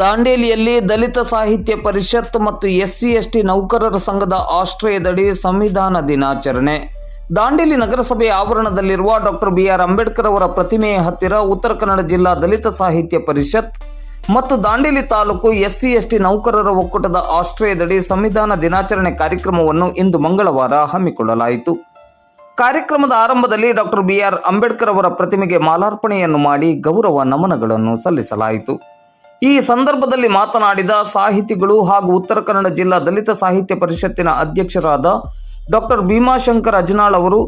ದಾಂಡೇಲಿಯಲ್ಲಿ ದಲಿತ ಸಾಹಿತ್ಯ ಪರಿಷತ್ ಮತ್ತು SC ST ನೌಕರರ ಸಂಘದ ಆಶ್ರಯದಡಿ ಸಂವಿಧಾನ ದಿನಾಚರಣೆ. ದಾಂಡೇಲಿ ನಗರಸಭೆ ಆವರಣದಲ್ಲಿರುವ ಡಾಕ್ಟರ್ ಬಿ ಆರ್ ಅಂಬೇಡ್ಕರ್ ಅವರ ಪ್ರತಿಮೆಯ ಹತ್ತಿರ ಉತ್ತರ ಕನ್ನಡ ಜಿಲ್ಲಾ ದಲಿತ ಸಾಹಿತ್ಯ ಪರಿಷತ್ ಮತ್ತು ದಾಂಡೇಲಿ ತಾಲೂಕು ಎಸ್ಸಿ ಎಸ್ಟಿ ನೌಕರರ ಒಕ್ಕೂಟದ ಆಶ್ರಯದಡಿ ಸಂವಿಧಾನ ದಿನಾಚರಣೆ ಕಾರ್ಯಕ್ರಮವನ್ನು ಇಂದು ಮಂಗಳವಾರ ಹಮ್ಮಿಕೊಳ್ಳಲಾಯಿತು. ಕಾರ್ಯಕ್ರಮದ ಆರಂಭದಲ್ಲಿ ಡಾಕ್ಟರ್ ಬಿ ಆರ್ ಅಂಬೇಡ್ಕರ್ ಅವರ ಪ್ರತಿಮೆಗೆ ಮಾಲಾರ್ಪಣೆಯನ್ನು ಮಾಡಿ ಗೌರವ ನಮನಗಳನ್ನು ಸಲ್ಲಿಸಲಾಯಿತು. ಈ ಸಂದರ್ಭದಲ್ಲಿ ಮಾತನಾಡಿದ ಸಾಹಿತಿಗಳು ಹಾಗೂ ಉತ್ತರ ಕನ್ನಡ ಜಿಲ್ಲಾ ದಲಿತ ಸಾಹಿತ್ಯ ಪರಿಷತ್ತಿನ ಅಧ್ಯಕ್ಷರಾದ ಡಾಕ್ಟರ್ ಭೀಮಾಶಂಕರ್ ಅಜನಾಳ್ ಅವರು,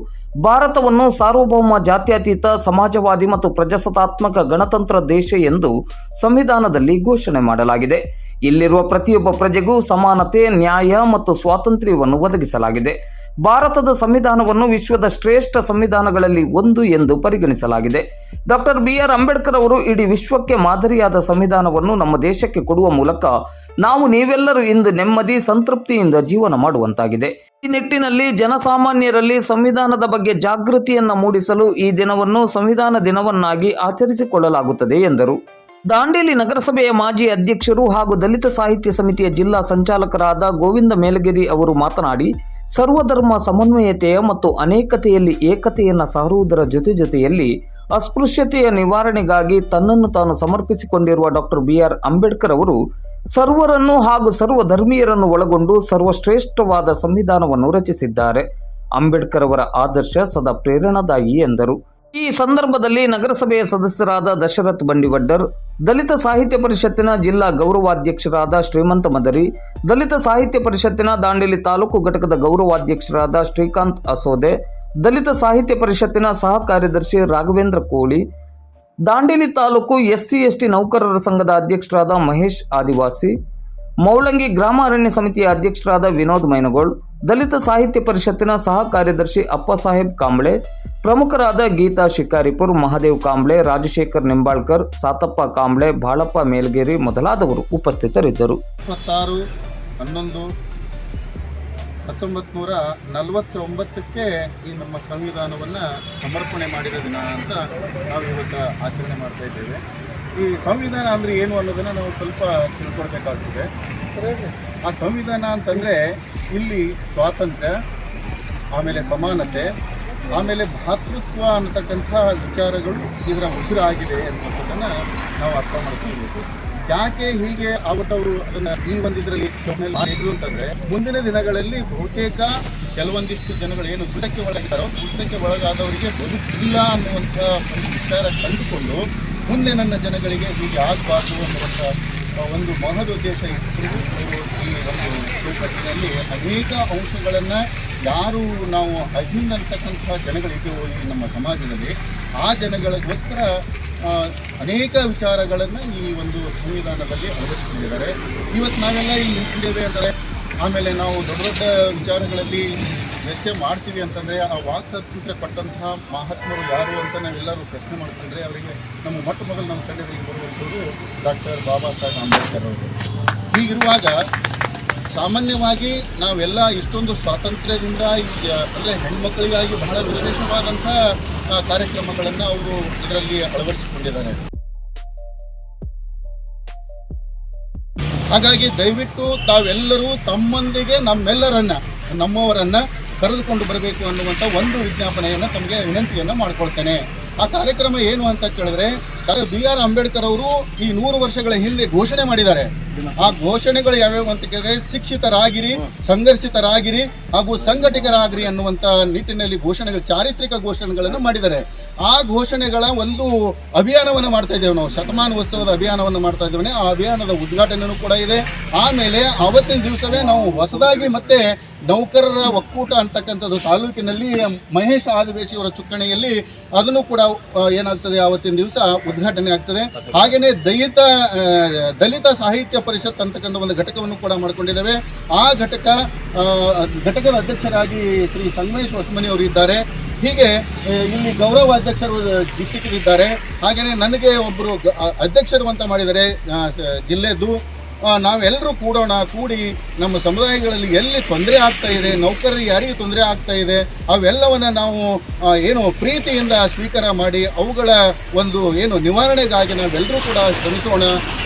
ಭಾರತವನ್ನು ಸಾರ್ವಭೌಮ ಜಾತ್ಯತೀತ, ಸಮಾಜವಾದಿ ಮತ್ತು ಪ್ರಜಾಸತ್ತಾತ್ಮಕ ಗಣತಂತ್ರ ದೇಶ ಎಂದು ಸಂವಿಧಾನದಲ್ಲಿ ಘೋಷಣೆ ಮಾಡಲಾಗಿದೆ. ಇಲ್ಲಿರುವ ಪ್ರತಿಯೊಬ್ಬ ಪ್ರಜೆಗೂ ಸಮಾನತೆ, ನ್ಯಾಯ ಮತ್ತು ಸ್ವಾತಂತ್ರ್ಯವನ್ನು ಒದಗಿಸಲಾಗಿದೆ. ಭಾರತದ ಸಂವಿಧಾನವನ್ನು ವಿಶ್ವದ ಶ್ರೇಷ್ಠ ಸಂವಿಧಾನಗಳಲ್ಲಿ ಒಂದು ಎಂದು ಪರಿಗಣಿಸಲಾಗಿದೆ. ಡಾಕ್ಟರ್ ಬಿ ಆರ್ ಅಂಬೇಡ್ಕರ್ ಅವರು ಇಡೀ ವಿಶ್ವಕ್ಕೆ ಮಾದರಿಯಾದ ಸಂವಿಧಾನವನ್ನು ನಮ್ಮ ದೇಶಕ್ಕೆ ಕೊಡುವ ಮೂಲಕ ನಾವು ನೀವೆಲ್ಲರೂ ಇಂದು ನೆಮ್ಮದಿ, ಸಂತೃಪ್ತಿಯಿಂದ ಜೀವನ ಮಾಡುವಂತಾಗಿದೆ. ಈ ನಿಟ್ಟಿನಲ್ಲಿ ಜನಸಾಮಾನ್ಯರಲ್ಲಿ ಸಂವಿಧಾನದ ಬಗ್ಗೆ ಜಾಗೃತಿಯನ್ನು ಮೂಡಿಸಲು ಈ ದಿನವನ್ನು ಸಂವಿಧಾನ ದಿನವನ್ನಾಗಿ ಆಚರಿಸಿಕೊಳ್ಳಲಾಗುತ್ತದೆ ಎಂದರು. ದಾಂಡೇಲಿ ನಗರಸಭೆಯ ಮಾಜಿ ಅಧ್ಯಕ್ಷರು ಹಾಗೂ ದಲಿತ ಸಾಹಿತ್ಯ ಸಮಿತಿಯ ಜಿಲ್ಲಾ ಸಂಚಾಲಕರಾದ ಗೋವಿಂದ ಮೇಲಗಿರಿ ಅವರು ಮಾತನಾಡಿ ಸರ್ವಧರ್ಮ ಸಮನ್ವಯತೆಯ ಮತ್ತು ಅನೇಕತೆಯಲ್ಲಿ ಏಕತೆಯನ್ನು ಸಾರುವುದರ ಜೊತೆ ಜೊತೆಯಲ್ಲಿ ಅಸ್ಪೃಶ್ಯತೆಯ ನಿವಾರಣೆಗಾಗಿ ತನ್ನನ್ನು ತಾನು ಸಮರ್ಪಿಸಿಕೊಂಡಿರುವ ಡಾಕ್ಟರ್ ಬಿ ಆರ್ ಅಂಬೇಡ್ಕರ್ ಅವರು ಸರ್ವರನ್ನು ಹಾಗೂ ಸರ್ವ ಧರ್ಮೀಯರನ್ನು ಒಳಗೊಂಡು ಸರ್ವಶ್ರೇಷ್ಠವಾದ ಸಂವಿಧಾನವನ್ನು ರಚಿಸಿದ್ದಾರೆ. ಅಂಬೇಡ್ಕರ್ ಅವರ ಆದರ್ಶ ಸದಾ ಪ್ರೇರಣಾದಾಯಿ ಎಂದರು. ಈ ಸಂದರ್ಭದಲ್ಲಿ ನಗರಸಭೆಯ ಸದಸ್ಯರಾದ ದಶರಥ್ ಬಂಡಿವಡ್ಡರ್ ದಲಿತ ಸಾಹಿತ್ಯ ಪರಿಷತ್ತಿನ ಜಿಲ್ಲಾ ಗೌರವಾಧ್ಯಕ್ಷರಾದ ಶ್ರೀಮಂತ ಮದರಿ, ದಲಿತ ಸಾಹಿತ್ಯ ಪರಿಷತ್ತಿನ ದಾಂಡೇಲಿ ತಾಲೂಕು ಘಟಕದ ಗೌರವಾಧ್ಯಕ್ಷರಾದ ಶ್ರೀಕಾಂತ್ ಅಸೋದೆ, ದಲಿತ ಸಾಹಿತ್ಯ ಪರಿಷತ್ತಿನ ಸಹ ಕಾರ್ಯದರ್ಶಿ ರಾಘವೇಂದ್ರ ಕೋಳಿ, ದಾಂಡೇಲಿ ತಾಲೂಕು ಎಸ್ಸಿ ಎಸ್ಟಿ ನೌಕರರ ಸಂಘದ ಅಧ್ಯಕ್ಷರಾದ ಮಹೇಶ್ ಆದಿವಾಸಿ ಮೌಳಂಗಿ ಗ್ರಾಮ ಅರಣ್ಯ ಸಮಿತಿಯ ಅಧ್ಯಕ್ಷರಾದ ವಿನೋದ್ ಮೈನಗೋಳ್, ದಲಿತ ಸಾಹಿತ್ಯ ಪರಿಷತ್ತಿನ ಸಹ ಕಾರ್ಯದರ್ಶಿ ಅಪ್ಪಸಾಹೇಬ್ ಕಾಂಬ್ಳೆ, ಪ್ರಮುಖರಾದ ಗೀತಾ ಶಿಕಾರಿಪುರ್, ಮಹಾದೇವ್ ಕಾಂಬ್ಳೆ, ರಾಜಶೇಖರ್ ನಿಂಬಾಳ್ಕರ್, ಸಾತಪ್ಪ ಕಾಂಬ್ಳೆ, ಬಾಳಪ್ಪ ಮೇಲ್ಗೇರಿ ಮೊದಲಾದವರು ಉಪಸ್ಥಿತರಿದ್ದರು. ಇಪ್ಪತ್ತಾರು, ಹನ್ನೊಂದು ಹತ್ತೊಂಬತ್ತು ನೂರ ನಲವತ್ತೊಂಬತ್ತಕ್ಕೆ ಈ ನಮ್ಮ ಸಂವಿಧಾನವನ್ನು ಸಮರ್ಪಣೆ ಮಾಡಿದ ದಿನ ಅಂತ ನಾವು ಇವತ್ತು ಆಚರಣೆ ಮಾಡ್ತಾ ಈ ಸಂವಿಧಾನ ಅಂದರೆ ಏನು ಅನ್ನೋದನ್ನು ನಾವು ಸ್ವಲ್ಪ ತಿಳ್ಕೊಳ್ಬೇಕಾಗ್ತದೆ. ಆ ಸಂವಿಧಾನ ಅಂತಂದರೆ ಇಲ್ಲಿ ಸ್ವಾತಂತ್ರ್ಯ, ಆಮೇಲೆ ಸಮಾನತೆ, ಆಮೇಲೆ ಭಾತೃತ್ವ ಅನ್ನತಕ್ಕಂಥ ವಿಚಾರಗಳು ಇದರ ಉಸಿರಾಗಿದೆ ಅನ್ನುವಂಥದ್ದನ್ನು ನಾವು ಅರ್ಥ ಮಾಡ್ಕೊಳ್ಬೇಕು. ಯಾಕೆ ಹೀಗೆ ಆಗುತ್ತವರು ಅದನ್ನ ಈ ಒಂದಿದ್ರಲ್ಲಿ ಮಾಡಿದ್ರು ಅಂತಂದ್ರೆ, ಮುಂದಿನ ದಿನಗಳಲ್ಲಿ ಬಹುತೇಕ ಕೆಲವೊಂದಿಷ್ಟು ಜನಗಳು ಏನು ದುಡ್ಡಕ್ಕೆ ಒಳಗಿದ್ದಾರೋ ದುಡ್ಡಕ್ಕೆ ಒಳಗಾದವರಿಗೆ ಬದುಕಿಲ್ಲ ಅನ್ನುವಂಥ ವಿಚಾರ ಕಂಡುಕೊಂಡು ಮುಂದೆ ನನ್ನ ಜನಗಳಿಗೆ ಹೀಗೆ ಆಗಬಾರ್ದು ಅನ್ನುವಂಥ ಒಂದು ಮಹದುದ್ದೇಶ ಅವರು ಈ ಒಂದು ಚೌಕಟ್ಟಿನಲ್ಲಿ ಅನೇಕ ಅಂಶಗಳನ್ನು ಯಾರು ನಾವು ಅಹಿಂದ ಅಂತಕ್ಕಂಥ ಜನಗಳಿದ್ದೆವೋ ಈ ನಮ್ಮ ಸಮಾಜದಲ್ಲಿ, ಆ ಜನಗಳಿಗೋಸ್ಕರ ಅನೇಕ ವಿಚಾರಗಳನ್ನು ಈ ಒಂದು ಸಂವಿಧಾನದಲ್ಲಿ ಅಳವಡಿಸಿಕೊಂಡಿದ್ದಾರೆ. ಇವತ್ತು ನಾವೆಲ್ಲ ಇಲ್ಲಿ ನಿಂತಿದ್ದೇವೆ ಅಂದರೆ ಆಮೇಲೆ ನಾವು ದೊಡ್ಡ ದೊಡ್ಡ ವಿಚಾರಗಳಲ್ಲಿ ಚರ್ಚೆ ಮಾಡ್ತೀವಿ ಅಂತಂದರೆ, ಆ ವಾಕ್ ಸ್ವಾತಂತ್ರ್ಯ ಕೊಟ್ಟಂತಹ ಮಹಾತ್ಮರು ಯಾರು ಅಂತ ನಾವೆಲ್ಲರೂ ಪ್ರಶ್ನೆ ಮಾಡ್ಕೊಂಡ್ರೆ ಅವರಿಗೆ ನಮ್ಮ ಮೊಟ್ಟ ಮೊದಲು ನಮ್ಮ ತಂಡದಲ್ಲಿ ಬರುವಂಥದ್ದು ಡಾಕ್ಟರ್ ಬಾಬಾ ಸಾಹೇಬ್ ಅಂಬೇಡ್ಕರ್ ಅವರು. ಹೀಗಿರುವಾಗ ಸಾಮಾನ್ಯವಾಗಿ ನಾವೆಲ್ಲ ಇಷ್ಟೊಂದು ಸ್ವಾತಂತ್ರ್ಯದಿಂದ ಅಂದರೆ ಹೆಣ್ಮಕ್ಳಿಗಾಗಿ ಬಹಳ ವಿಶೇಷವಾದಂಥ ಕಾರ್ಯಕ್ರಮಗಳನ್ನು ಅವರು ಇದರಲ್ಲಿ ಅಳವಡಿಸಿಕೊಂಡಿದ್ದಾರೆ. ಹಾಗಾಗಿ ದಯವಿಟ್ಟು ತಾವೆಲ್ಲರೂ ತಮ್ಮೊಂದಿಗೆ ನಮ್ಮೆಲ್ಲರನ್ನ, ನಮ್ಮವರನ್ನ ಕರೆದುಕೊಂಡು ಬರಬೇಕು ಅನ್ನುವಂಥ ಒಂದು ವಿಜ್ಞಾಪನೆಯನ್ನು ತಮಗೆ ವಿನಂತಿಯನ್ನು ಮಾಡ್ಕೊಳ್ತೇನೆ. ಆ ಕಾರ್ಯಕ್ರಮ ಏನು ಅಂತ ಕೇಳಿದ್ರೆ, ಡಾಕ್ಟರ್ ಬಿ ಆರ್ ಅಂಬೇಡ್ಕರ್ ಅವರು ಈ ನೂರು ವರ್ಷಗಳ ಹಿಂದೆ ಘೋಷಣೆ ಮಾಡಿದ್ದಾರೆ. ಆ ಘೋಷಣೆಗಳು ಯಾವ್ಯಾವ ಅಂತ ಕೇಳಿದ್ರೆ, ಶಿಕ್ಷಿತರಾಗಿರಿ, ಸಂಘರ್ಷಿತರಾಗಿರಿ ಹಾಗೂ ಸಂಘಟಿತರಾಗಿರಿ ಅನ್ನುವಂಥ ನಿಟ್ಟಿನಲ್ಲಿ ಘೋಷಣೆಗಳು, ಚಾರಿತ್ರಿಕ ಘೋಷಣೆಗಳನ್ನು ಮಾಡಿದ್ದಾರೆ. ಆ ಘೋಷಣೆಗಳ ಒಂದು ಅಭಿಯಾನವನ್ನು ಮಾಡ್ತಾ ಇದ್ದೇವೆ ನಾವು. ಶತಮಾನೋತ್ಸವದ ಅಭಿಯಾನವನ್ನು ಮಾಡ್ತಾ ಇದ್ದೇವೆ. ಆ ಅಭಿಯಾನದ ಉದ್ಘಾಟನೆಯೂ ಕೂಡ ಇದೆ. ಆಮೇಲೆ ಅವತ್ತಿನ ದಿವಸವೇ ನಾವು ಹೊಸದಾಗಿ ಮತ್ತೆ ನೌಕರರ ಒಕ್ಕೂಟ ಅಂತಕ್ಕಂಥದ್ದು ತಾಲೂಕಿನಲ್ಲಿ ಮಹೇಶ್ ಆದಿವೇಶಿಯವರ ಚುಕ್ಕಣೆಯಲ್ಲಿ ಅದನ್ನು ಕೂಡ ಏನಾಗ್ತದೆ, ಆವತ್ತಿನ ದಿವಸ ಉದ್ಘಾಟನೆ ಆಗ್ತದೆ. ಹಾಗೆಯೇ ದಲಿತ ದಲಿತ ಸಾಹಿತ್ಯ ಪರಿಷತ್ ಅಂತಕ್ಕಂಥ ಒಂದು ಘಟಕವನ್ನು ಕೂಡ ಮಾಡಿಕೊಂಡಿದ್ದೇವೆ. ಆ ಘಟಕ ಘಟಕದ ಅಧ್ಯಕ್ಷರಾಗಿ ಶ್ರೀ ಸಂಗಮೇಶ್ ಹೊಸಮನಿ ಅವರು ಇದ್ದಾರೆ. ಹೀಗೆ ಇಲ್ಲಿ ಗೌರವ ಅಧ್ಯಕ್ಷರು ಡಿಸ್ಟಿಕ್ ಇದ್ದಾರೆ. ಹಾಗೆಯೇ ನನಗೆ ಒಬ್ಬರು ಅಧ್ಯಕ್ಷರು ಅಂತ ಮಾಡಿದರೆ ಜಿಲ್ಲೆದ್ದು ನಾವೆಲ್ಲರೂ ಕೂಡೋಣ ಕೂಡಿ ನಮ್ಮ ಸಮುದಾಯಗಳಲ್ಲಿ ಎಲ್ಲಿ ತೊಂದರೆ ಆಗ್ತಾ ಇದೆ ನೌಕರರಿಗೆ ಯಾರಿಗೆ ತೊಂದರೆ ಆಗ್ತಾ ಇದೆ ಅವೆಲ್ಲವನ್ನು ನಾವು ಆ, ಏನು ಪ್ರೀತಿಯಿಂದ ಸ್ವೀಕಾರ ಮಾಡಿ ಅವುಗಳ ಒಂದು ಏನು ನಿವಾರಣೆಗಾಗಿ ನಾವೆಲ್ಲರೂ ಕೂಡ ಶ್ರಮಿಸೋಣ.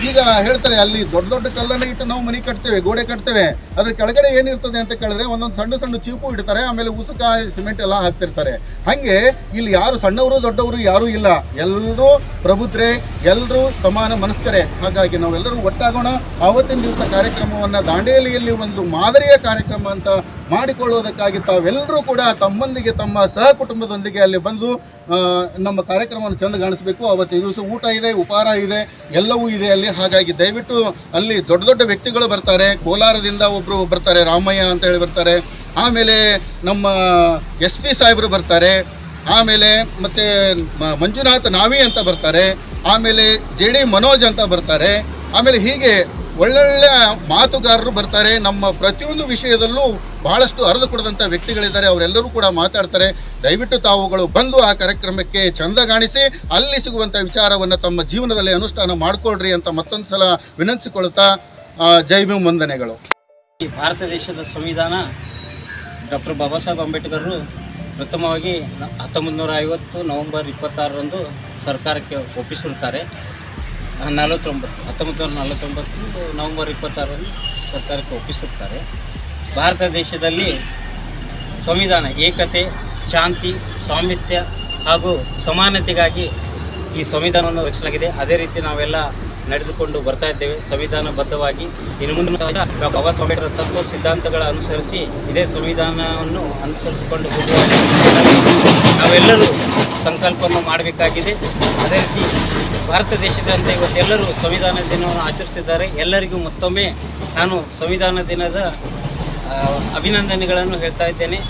ಈಗ ಹೇಳ್ತಾರೆ ಅಲ್ಲಿ ದೊಡ್ಡ ದೊಡ್ಡ ಕಲ್ಲನ್ನು ಇಟ್ಟು ನಾವು ಮನೆ ಕಟ್ತೇವೆ ಗೋಡೆ ಕಟ್ತೇವೆ. ಅದ್ರ ಕೆಳಗಡೆ ಏನಿರ್ತದೆ ಅಂತ ಕೇಳಿದ್ರೆ ಒಂದೊಂದು ಸಣ್ಣ ಸಣ್ಣ ಚೀಪು ಇಡ್ತಾರೆ ಆಮೇಲೆ ಉಸುಕ ಸಿಮೆಂಟ್ ಎಲ್ಲ ಹಾಕ್ತಿರ್ತಾರೆ. ಹಾಗೆ ಇಲ್ಲಿ ಯಾರು ಸಣ್ಣವರು ದೊಡ್ಡವರು ಯಾರೂ ಇಲ್ಲ. ಎಲ್ಲರೂ ಪ್ರಭುತ್ರೆ ಎಲ್ಲರೂ ಸಮಾನ ಮನಸ್ಕರೇ. ಹಾಗಾಗಿ ನಾವೆಲ್ಲರೂ ಒಟ್ಟಾಗೋಣ ಆವತ್ತಿನ ದಿವಸ ಕಾರ್ಯಕ್ರಮವನ್ನು ದಾಂಡೇಲಿಯಲ್ಲಿ ಒಂದು ಮಾದರಿಯ ಕಾರ್ಯಕ್ರಮ ಅಂತ ಮಾಡಿಕೊಳ್ಳುವುದಕ್ಕಾಗಿ ತಾವೆಲ್ಲರೂ ಕೂಡ ತಮ್ಮೊಂದಿಗೆ, ತಮ್ಮ ಸಹ ಕುಟುಂಬದೊಂದಿಗೆ ಅಲ್ಲಿ ಬಂದು ನಮ್ಮ ಕಾರ್ಯಕ್ರಮವನ್ನು ಚೆಂದ ಕಾಣಿಸ್ಬೇಕು ಆವತ್ತಿನ ದಿವಸ ಊಟ ಇದೆ, ಉಪಹಾರ ಇದೆ, ಎಲ್ಲವೂ ಇದೆ ಅಲ್ಲಿ. ಹಾಗಾಗಿ ದಯವಿಟ್ಟು ಅಲ್ಲಿ ದೊಡ್ಡ ದೊಡ್ಡ ವ್ಯಕ್ತಿಗಳು ಬರ್ತಾರೆ. ಕೋಲಾರದಿಂದ ಒಬ್ಬರು ಬರ್ತಾರೆ, ರಾಮಯ್ಯ ಅಂತ ಹೇಳಿ ಬರ್ತಾರೆ. ಆಮೇಲೆ ನಮ್ಮ ಎಸ್ ಪಿ ಸಾಹೇಬರು ಬರ್ತಾರೆ. ಆಮೇಲೆ ಮತ್ತು ಮಂಜುನಾಥ್ ನಾವಿ ಅಂತ ಬರ್ತಾರೆ. ಆಮೇಲೆ ಜೆ ಡಿ ಮನೋಜ್ ಅಂತ ಬರ್ತಾರೆ. ಆಮೇಲೆ ಹೀಗೆ ಒಳ್ಳೊಳ್ಳೆ ಮಾತುಗಾರರು ಬರ್ತಾರೆ. ನಮ್ಮ ಪ್ರತಿಯೊಂದು ವಿಷಯದಲ್ಲೂ ಬಹಳಷ್ಟು ಅರಿದು ಕೊಡದಂಥ ವ್ಯಕ್ತಿಗಳಿದ್ದಾರೆ. ಅವರೆಲ್ಲರೂ ಕೂಡ ಮಾತಾಡ್ತಾರೆ. ದಯವಿಟ್ಟು ತಾವುಗಳು ಬಂದು ಆ ಕಾರ್ಯಕ್ರಮಕ್ಕೆ ಚಂದ ಕಾಣಿಸಿ, ಅಲ್ಲಿ ಸಿಗುವಂಥ ವಿಚಾರವನ್ನು ತಮ್ಮ ಜೀವನದಲ್ಲಿ ಅನುಷ್ಠಾನ ಮಾಡಿಕೊಡ್ರಿ ಅಂತ ಮತ್ತೊಂದು ಸಲ ವಿನಂತಿಸಿಕೊಳ್ತಾ ಜೈ ಭೀಮ್ ವಂದನೆಗಳು. ಈ ಭಾರತ ದೇಶದ ಸಂವಿಧಾನ ಡಾಕ್ಟರ್ ಬಾಬಾ ಸಾಹೇಬ್ ಅಂಬೇಡ್ಕರ್ರು ಪ್ರಥಮವಾಗಿ ಹತ್ತೊಂಬತ್ತು ನೂರ ಐವತ್ತು ನವೆಂಬರ್ ಇಪ್ಪತ್ತಾರರಂದು ಸರ್ಕಾರಕ್ಕೆ ಒಪ್ಪಿಸಿರುತ್ತಾರೆ. ನಲವತ್ತೊಂಬತ್ತು, ಹತ್ತೊಂಬತ್ತು ನೂರ ನಲವತ್ತೊಂಬತ್ತು, ನವಂಬರ್ ಇಪ್ಪತ್ತಾರರಲ್ಲಿ ಸರ್ಕಾರಕ್ಕೆ ಒಪ್ಪಿಸುತ್ತಾರೆ. ಭಾರತ ದೇಶದಲ್ಲಿ ಸಂವಿಧಾನ, ಏಕತೆ, ಶಾಂತಿ ಸ್ವಾಮಿತ್ಯ ಹಾಗೂ ಸಮಾನತೆಗಾಗಿ ಈ ಸಂವಿಧಾನವನ್ನು ರಚಿಸಲಾಗಿದೆ. ಅದೇ ರೀತಿ ನಾವೆಲ್ಲ ನಡೆದುಕೊಂಡು ಬರ್ತಾ ಇದ್ದೇವೆ. ಸಂವಿಧಾನಬದ್ಧವಾಗಿ ಇನ್ನು ಮುಂದೆ ಸಹ ಡಾಕ್ಟರ್ ಬಾಬಾ ಸಾಹೇಬ್ರ ತತ್ವ ಸಿದ್ಧಾಂತಗಳ ಅನುಸರಿಸಿ ಇದೇ ಸಂವಿಧಾನವನ್ನು ಅನುಸರಿಸಿಕೊಂಡು ಹೋಗುವ ನಾವೆಲ್ಲರೂ ಸಂಕಲ್ಪವನ್ನು ಮಾಡಬೇಕಾಗಿದೆ. ಅದೇ ರೀತಿ ಭಾರತ ದೇಶದಂತೆ ಇವತ್ತೆಲ್ಲರೂ ಸಂವಿಧಾನ ದಿನವನ್ನು ಆಚರಿಸಿದ್ದಾರೆ. ಎಲ್ಲರಿಗೂ ಮತ್ತೊಮ್ಮೆ ನಾನು ಸಂವಿಧಾನ ದಿನದ ಅಭಿನಂದನೆಗಳನ್ನು ಹೇಳ್ತಾ ಇದ್ದೇನೆ.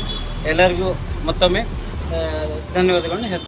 ಎಲ್ಲರಿಗೂ ಮತ್ತೊಮ್ಮೆ ಧನ್ಯವಾದಗಳನ್ನು ಹೇಳ್ತಾ